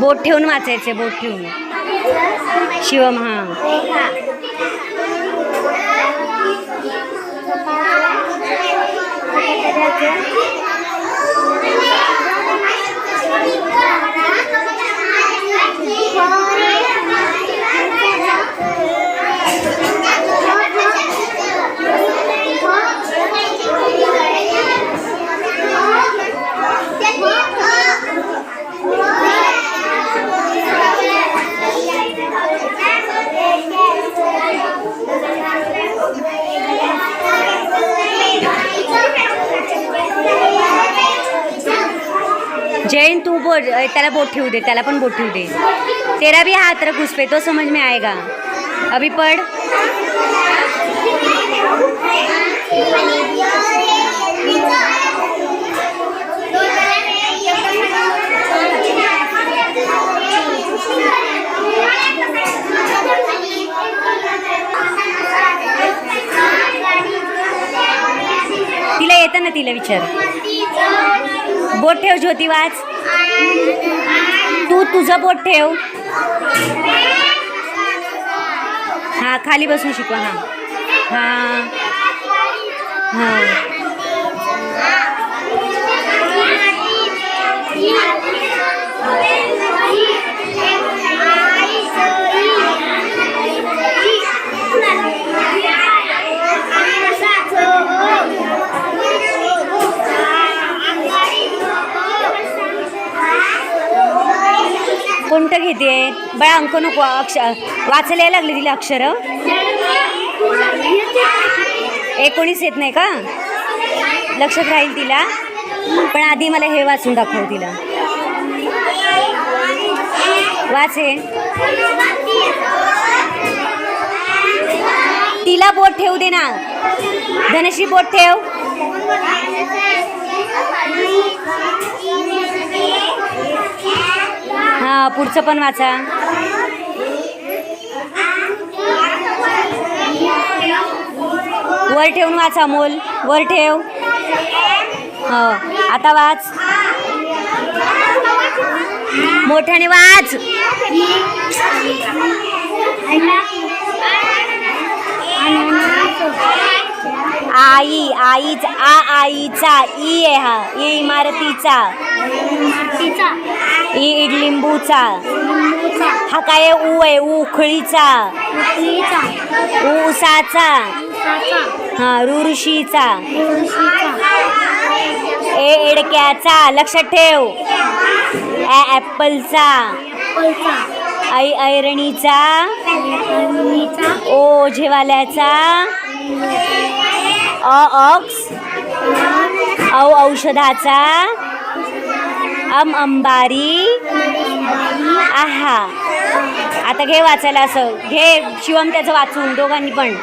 बोट ठेवून वाचायचे बोट ठेवून. शिवम हा जैन तू बो त्याला बोट ठेवू दे त्याला पण बोट ठेवू दे. तेरा भी हात रख उस पे तो समज में आएगा अभी पढ़. तिला येतं ना तिला विचार. बोट ठेव ज्योती वाच. तू तुझं बोट ठेव. हा खाली बसून शिकवा हा. हा. हा. कोणतं घेते. बाय अंक नको अक्ष वाचायला लागले तिला अक्षर. एकोणीस येत नाही का? लक्षात राहील तिला. पण आधी मला हे वाचून दाखव तिला. वाचे. तिला बोट ठेवू दे ना. धनशी बोट ठेव. पुढचं पण वाचा. वर ठेवून वाचा मोल. वर ठेव. हो आता वाच. मोठ्याने वाच. आई आईच आ आईचा ई आहे हा. ई इमारतीचा. ई इडलिंबूचा. हा काय ऊ आहे ऊ उखळीचा. ऊसाचा हा ऋषीचा. ए एडक्याचा लक्षात ठेव. ॲपलचा. आई ऐरणीचा. ओ झेवाल्याचा. अ अक्स औ औषधाचा. अम अंबारी. आहा. आता घे वाचायला असं. घे शिवम त्याचं वाचून दोघांनी पण.